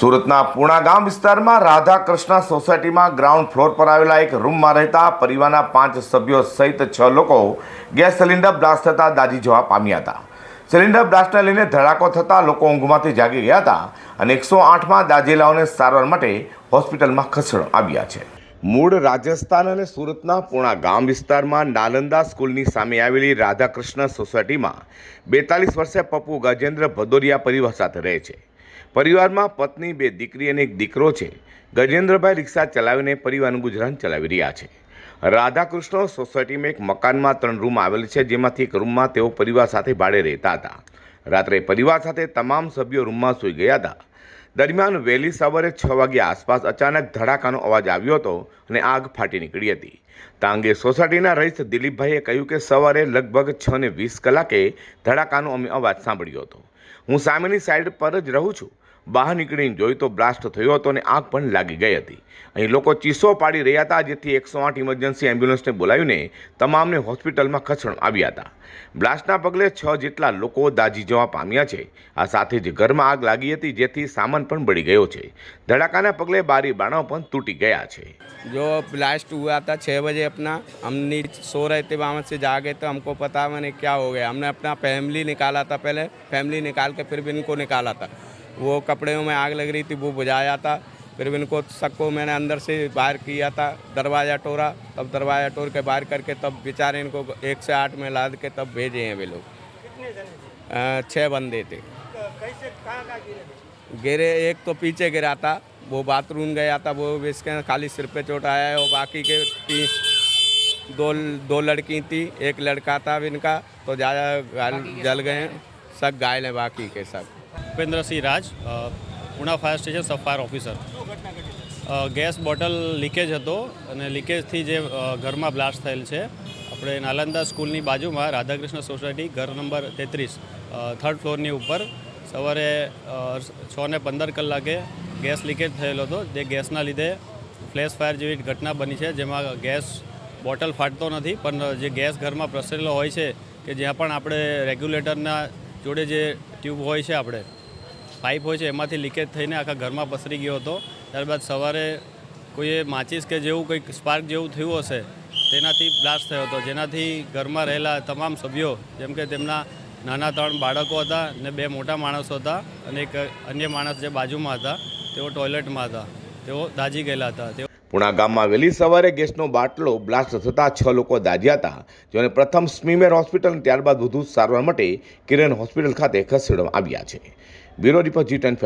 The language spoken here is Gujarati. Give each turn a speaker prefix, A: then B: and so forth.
A: સુરતના પૂણા ગામ વિસ્તારમાં રાધા કૃષ્ણ સોસાયટીમાં ગ્રાઉન્ડ ફ્લોર પર આવેલા એક રૂમમાં રહેતા પરિવારના પાંચ સભ્યો સહિત છ લોકો ગેસ સિલિન્ડર બ્લાસ્ટ થતાં દાજી જવા પામ્યા હતા. સિલિન્ડર બ્લાસ્ટને લઈને ધડાકો થતાં લોકો ઊંઘમાંથી જાગી ગયા હતા અને એકસો આઠમાં દાજેલાઓને સારવાર માટે હોસ્પિટલમાં ખસેડવામાં આવ્યા છે. મૂળ રાજસ્થાન અને સુરતના પૂણા ગામ વિસ્તારમાં નાલંદા સ્કૂલની સામે આવેલી રાધાકૃષ્ણ સોસાયટીમાં બેતાલીસ વર્ષે પપ્પુ ગજેન્દ્ર ભદોરિયા પરિવાર સાથે રહે છે. પરિવારમાં પત્ની, બે દીકરી અને એક દીકરો છે. ગજેન્દ્રભાઈ રિક્ષા ચલાવીને પરિવારનું ગુજરાન ચલાવી રહ્યા છે. રાધાકૃષ્ણ સોસાયટીમાં એક મકાનમાં ત્રણ રૂમ આવેલ છે, જેમાંથી એક રૂમમાં તેઓ પરિવાર સાથે ભાડે રહેતા હતા. રાત્રે પરિવાર સાથે તમામ સભ્યો રૂમમાં સૂઈ ગયા હતા. દરમિયાન વહેલી સવારે છ વાગ્યા આસપાસ અચાનક ધડાકાનો અવાજ આવ્યો હતો અને આગ ફાટી નીકળી હતી. તા અંગે સોસાયટીના રહીશ દિલીપભાઈએ કહ્યું કે સવારે લગભગ છ ને વીસ કલાકે ધડાકાનો અમે અવાજ સાંભળ્યો હતો. હું સામેની સાઈડ પર જ રહું છું. બહાર નીકળીને જોઈ તો બ્લાસ્ટ થયો હતો અને આગ પણ લાગી ગઈ હતી. અહીં લોકો ચીસો પાડી રહ્યા હતા, જેથી એકસો આઠ ઇમરજન્સી એમ્બ્યુલન્સને બોલાવીને તમામને હોસ્પિટલમાં ખસણ આવ્યા હતા. બ્લાસ્ટના પગલે છ જેટલા લોકો દાજી જવા પામ્યા છે. આ સાથે જ ઘરમાં આગ લાગી હતી, જેથી સામાન પણ બળી ગયો છે. ધડાકાના પગલે બારી બાણાઓ પણ તૂટી ગયા છે.
B: જો બ્લાસ્ટ હુઆ હતા છ बजे अपना, हम नीचे सो रहे थे वहाँ से जागे तो हमको पता मैंने क्या हो गया। हमने अपना फैमिली निकाला था पहले, फैमिली निकाल के फिर भी इनको निकाला था। वो कपड़ों में आग लग रही थी, वो बुझाया था। फिर भी इनको सबको मैंने अंदर से बाहर किया था, दरवाज़ा टोरा, तब दरवाज़ा टोर के बाहर करके तब बेचारे इनको एक से आठ में लाद के तब भेजे हैं वे लोग। छः बंदे थे? गिरे एक तो पीछे गिरा था वो बाथरूम गया था वो इसके खाली सिर पे चोट आया है और बाकी के ती- दो दो लड़की थी एक लड़का था अब इनका तो ज़्यादा घायल जल गए हैं सब घायल हैं बाकी के सब
C: ભૂપેન્દ્રસિંહ રાજ અ, Puna fire station sub fire officer અ, ગેસ બોટલ લીકેજ હતો અને લીકેજથી જે અ, ઘરમાં બ્લાસ્ટ થયેલ છે આપણે નાલંદા સ્કૂલની બાજુમાં રાધાકૃષ્ણ સોસાયટી ઘર નંબર તેત્રીસ થર્ડ ફ્લોરની ઉપર સવારે છ ને પંદર કલાકે ગેસ લીકેજ થયેલો હતો, જે ગેસના લીધે ફ્લેશ ફાયર જેવી ઘટના બની છે, જેમાં ગેસ બોટલ ફાટતો નથી, પણ જે ગેસ ઘરમાં પ્રસરેલો હોય છે, કે જ્યાં પણ આપણે રેગ્યુલેટરના જોડે જે ટ્યુબ હોય છે આપણે, પાઇપ હોય છે, એમાંથી લીકેજ થઈને આખા ઘરમાં પસરી ગયો હતો. ત્યારબાદ સવારે કોઈએ માચીસ કે જેવું કંઈક સ્પાર્ક જેવું થયું હશે, તેનાથી બ્લાસ્ટ થયો હતો. જેનાથી ઘરમાં રહેલા તમામ સભ્યો, જેમ કે તેમના નાના ત્રણ બાળકો હતા ને બે મોટા માણસો હતા અને એક અન્ય માણસ જે બાજુમાં હતા, તેઓ ટોયલેટમાં હતા. તેઓ દાઝી ગયેલા હતા. તેઓ
A: પુણા ગામમાં વહેલી સવારે ગેસનો બાટલો બ્લાસ્ટ થતાં છ લોકો દાજ્યા હતા. જેઓને પ્રથમ સ્મીમેર હોસ્પિટલ અને ત્યારબાદ વધુ સારવાર માટે કિરણ હોસ્પિટલ ખાતે ખસેડવામાં આવ્યા છે. બ્યુરો રિપોર્ટ જી ટેન